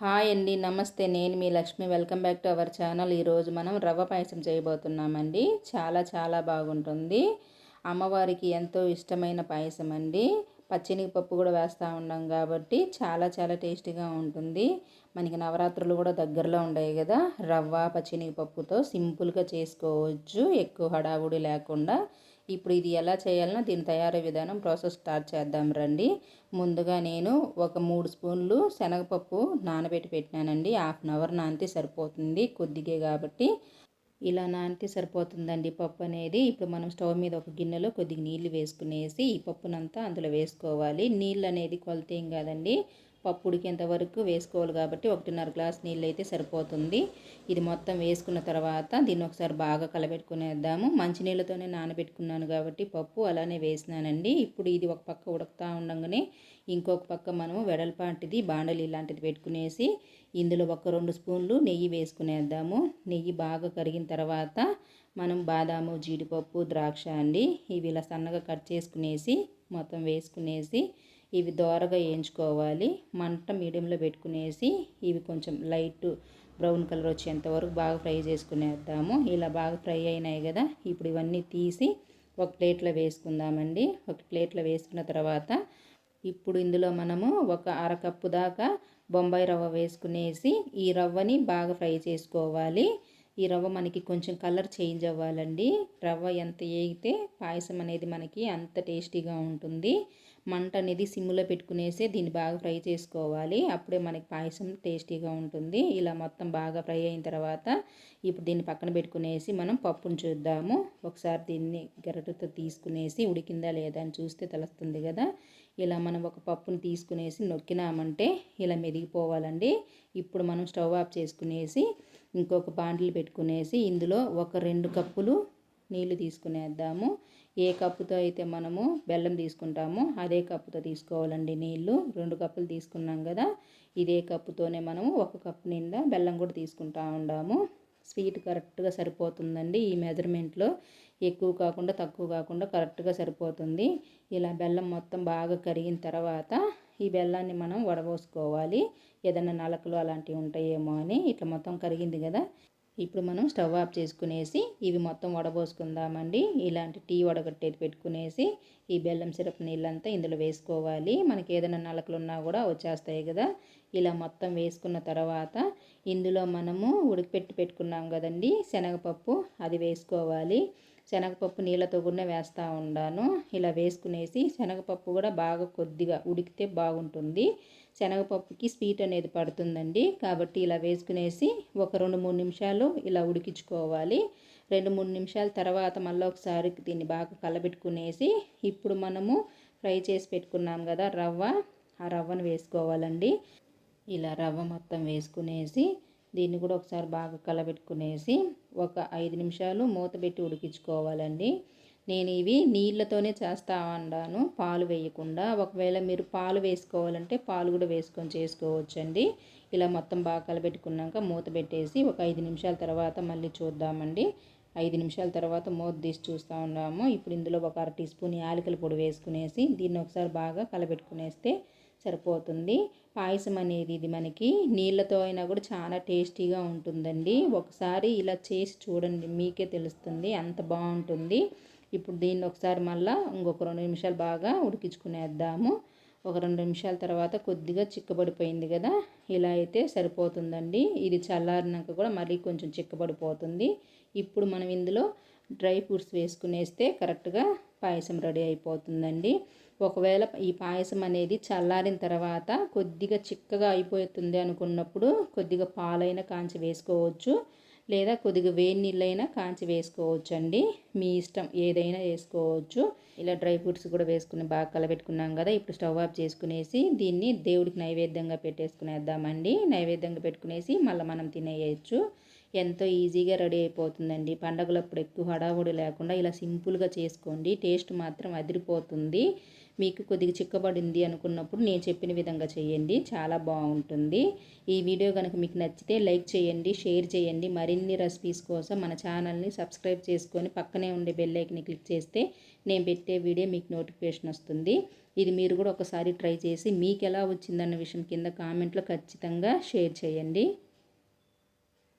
Hi అండి నమస్తే. నేను మీ Lakshmi. Welcome back to our channel. ఈరోజు మనం రవ్వ పాయసం చేయబోతున్నామండి. చాలా చాలా బాగుంటుంది. అమ్మవారికి ఎంతో ఇష్టమైన పాయసం అండి. పప్పు కూడా వేస్తూ ఉన్నాం కాబట్టి చాలా చాలా టేస్టీగా ఉంటుంది. మనకి నవరాత్రులు కూడా దగ్గరలో ఉన్నాయి కదా. రవ్వ పప్పుతో సింపుల్గా చేసుకోవచ్చు. ఎక్కువ హడావుడి లేకుండా ఇప్పుడు ఇది ఎలా చేయాలనో దీని తయారీ విధానం ప్రాసెస్ స్టార్ట్ చేద్దాం రండి. ముందుగా నేను ఒక మూడు స్పూన్లు శనగపప్పు నానబెట్టి పెట్టినానండి. హాఫ్ అన్ అవర్ నానితే సరిపోతుంది కొద్దిగే కాబట్టి. ఇలా నానితే సరిపోతుందండి పప్పు అనేది. ఇప్పుడు మనం స్టవ్ మీద ఒక గిన్నెలో కొద్దిగా నీళ్ళు వేసుకునేసి ఈ పప్పునంతా అందులో వేసుకోవాలి. నీళ్ళు అనేది కొలత ఏం కాదండి. పప్పు ఉడికేంత వరకు వేసుకోవాలి కాబట్టి ఒకటిన్నర గ్లాస్ నీళ్ళు అయితే సరిపోతుంది. ఇది మొత్తం వేసుకున్న తర్వాత దీన్ని ఒకసారి బాగా కలబెట్టుకునేద్దాము. మంచినీళ్ళతోనే నానబెట్టుకున్నాను కాబట్టి పప్పు అలానే వేసినానండి. ఇప్పుడు ఇది ఒక పక్క ఉడకతా ఉండగానే ఇంకొక పక్క మనము వెడల్పాంటిది బాండలి ఇలాంటిది పెట్టుకునేసి ఇందులో ఒక రెండు స్పూన్లు నెయ్యి వేసుకునేద్దాము. నెయ్యి బాగా కరిగిన తర్వాత మనం బాదాము జీడిపప్పు ద్రాక్ష అండి. ఇవి ఇలా సన్నగా కట్ చేసుకునేసి మొత్తం వేసుకునేసి ఇవి దోరగా వేయించుకోవాలి. మంట మీడియంలో పెట్టుకునేసి ఇవి కొంచెం లైట్ బ్రౌన్ కలర్ వచ్చేంత వరకు బాగా ఫ్రై చేసుకునేద్దాము. ఇలా బాగా ఫ్రై అయినాయి కదా ఇప్పుడు ఇవన్నీ తీసి ఒక ప్లేట్లో వేసుకుందామండి. ఒక ప్లేట్లో వేసుకున్న తర్వాత ఇప్పుడు ఇందులో మనము ఒక అరకప్పు దాకా బొంబాయి రవ్వ వేసుకునేసి ఈ రవ్వని బాగా ఫ్రై చేసుకోవాలి. ఈ రవ్వ మనకి కొంచెం కలర్ చేంజ్ అవ్వాలండి. రవ్వ ఎంత వేగితే పాయసం అనేది మనకి అంత టేస్టీగా ఉంటుంది. మంట అనేది సిమ్లో పెట్టుకునేసి దీన్ని బాగా ఫ్రై చేసుకోవాలి. అప్పుడే మనకి పాయసం టేస్టీగా ఉంటుంది. ఇలా మొత్తం బాగా ఫ్రై అయిన తర్వాత ఇప్పుడు దీన్ని పక్కన పెట్టుకునేసి మనం పప్పును చూద్దాము. ఒకసారి దీన్ని గరటతో తీసుకునేసి ఉడికిందా లేదా అని చూస్తే తెలుస్తుంది కదా. ఇలా మనం ఒక పప్పును తీసుకునేసి నొక్కినామంటే ఇలా మెదిగిపోవాలండి. ఇప్పుడు మనం స్టవ్ ఆఫ్ చేసుకునేసి ఇంకొక బాండ్లు పెట్టుకునేసి ఇందులో ఒక రెండు కప్పులు నీళ్ళు తీసుకునేద్దాము. ఏ కప్పుతో అయితే మనము బెల్లం తీసుకుంటామో అదే కప్పుతో తీసుకోవాలండి నీళ్ళు. రెండు కప్పులు తీసుకున్నాం కదా ఇదే కప్పుతోనే మనము ఒక కప్పు నిండా బెల్లం కూడా తీసుకుంటా ఉండాము. స్వీట్ కరెక్ట్గా సరిపోతుందండి ఈ మెజర్మెంట్లో. ఎక్కువ కాకుండా తక్కువ కాకుండా కరెక్ట్గా సరిపోతుంది. ఇలా బెల్లం మొత్తం బాగా కరిగిన తర్వాత ఈ బెల్లాన్ని మనం వడబోసుకోవాలి. ఏదైనా నలకలు అలాంటివి ఉంటాయేమో అని ఇట్లా మొత్తం కరిగింది కదా ఇప్పుడు మనం స్టవ్ ఆఫ్ చేసుకునేసి ఇవి మొత్తం వడబోసుకుందామండి. ఇలాంటి టీ వడగట్టేది పెట్టుకునేసి ఈ బెల్లం సిరప్ నీళ్ళంతా ఇందులో వేసుకోవాలి. మనకి ఏదైనా నలకలు ఉన్నా కూడా వచ్చేస్తాయి కదా. ఇలా మొత్తం వేసుకున్న తర్వాత ఇందులో మనము ఉడికిపెట్టి పెట్టుకున్నాం కదండి శనగపప్పు అది వేసుకోవాలి. శనగపప్పు నీళ్ళతో కూడా వేస్తూ ఉండాను. ఇలా వేసుకునేసి శనగపప్పు కూడా బాగా కొద్దిగా ఉడికితే బాగుంటుంది. శనగపప్పుకి స్వీట్ అనేది పడుతుందండి. కాబట్టి ఇలా వేసుకునేసి ఒక రెండు మూడు నిమిషాలు ఇలా ఉడికించుకోవాలి. రెండు మూడు నిమిషాల తర్వాత మళ్ళీ ఒకసారి దీన్ని బాగా కలబెట్టుకునేసి ఇప్పుడు మనము ఫ్రై చేసి పెట్టుకున్నాం కదా రవ్వ ఆ రవ్వను వేసుకోవాలండి. ఇలా రవ్వ మొత్తం వేసుకునేసి దీన్ని కూడా ఒకసారి బాగా కలబెట్టుకునేసి ఒక ఐదు నిమిషాలు మూత పెట్టి ఉడికించుకోవాలండి. నేను ఇవి నీళ్ళతోనే చేస్తా ఉన్నాను పాలు వేయకుండా. ఒకవేళ మీరు పాలు వేసుకోవాలంటే పాలు కూడా వేసుకొని చేసుకోవచ్చండి. ఇలా మొత్తం బాగా కలబెట్టుకున్నాక మూత పెట్టేసి ఒక ఐదు నిమిషాల తర్వాత మళ్ళీ చూద్దామండి. ఐదు నిమిషాల తర్వాత మూత తీసి చూస్తూ ఉన్నాము. ఇప్పుడు ఇందులో ఒక అర టీ స్పూన్ యాలకుల పొడి వేసుకునేసి దీన్ని ఒకసారి బాగా కలబెట్టుకునేస్తే సరిపోతుంది. పాయసం అనేది ఇది మనకి నీళ్ళతో అయినా కూడా చాలా టేస్టీగా ఉంటుందండి. ఒకసారి ఇలా చేసి చూడండి మీకే తెలుస్తుంది. అంత బాగుంటుంది. ఇప్పుడు దీన్ని ఒకసారి మళ్ళీ ఇంకొక రెండు నిమిషాలు బాగా ఉడికించుకునేద్దాము. ఒక రెండు నిమిషాల తర్వాత కొద్దిగా చిక్కబడిపోయింది కదా ఇలా అయితే సరిపోతుందండి. ఇది చల్లారినాక కూడా మళ్ళీ కొంచెం చిక్కబడిపోతుంది. ఇప్పుడు మనం ఇందులో డ్రై ఫ్రూట్స్ వేసుకునేస్తే కరెక్ట్గా పాయసం రెడీ అయిపోతుందండి. ఒకవేళ ఈ పాయసం అనేది చల్లారిన తర్వాత కొద్దిగా చిక్కగా అయిపోతుంది అనుకున్నప్పుడు కొద్దిగా పాలైన కాంచి వేసుకోవచ్చు. లేదా కొద్దిగా వేడి నీళ్ళైనా కాంచి వేసుకోవచ్చు అండి మీ ఇష్టం ఏదైనా వేసుకోవచ్చు. ఇలా డ్రై ఫ్రూట్స్ కూడా వేసుకుని బాగా కలబెట్టుకున్నాం కదా ఇప్పుడు స్టవ్ ఆఫ్ చేసుకునేసి దీన్ని దేవుడికి నైవేద్యంగా పెట్టేసుకునేద్దామండి. నైవేద్యంగా పెట్టుకునేసి మళ్ళీ మనం తినేయచ్చు. ఎంతో ఈజీగా రెడీ అయిపోతుందండి. పండగలప్పుడు ఎక్కువ హడావుడి లేకుండా ఇలా సింపుల్గా చేసుకోండి. టేస్ట్ మాత్రం అదిరిపోతుంది. మీకు కొద్దిగా చిక్కబడింది అనుకున్నప్పుడు నేను చెప్పిన విధంగా చేయండి. చాలా బాగుంటుంది. ఈ వీడియో కనుక మీకు నచ్చితే లైక్ చేయండి షేర్ చేయండి. మరిన్ని రెసిపీస్ కోసం మన ఛానల్ని సబ్స్క్రైబ్ చేసుకొని పక్కనే ఉండే బెల్లైక్ని క్లిక్ చేస్తే నేను పెట్టే వీడియో మీకు నోటిఫికేషన్ వస్తుంది. ఇది మీరు కూడా ఒకసారి ట్రై చేసి మీకు ఎలా వచ్చిందన్న విషయం కింద కామెంట్లో ఖచ్చితంగా షేర్ చేయండి.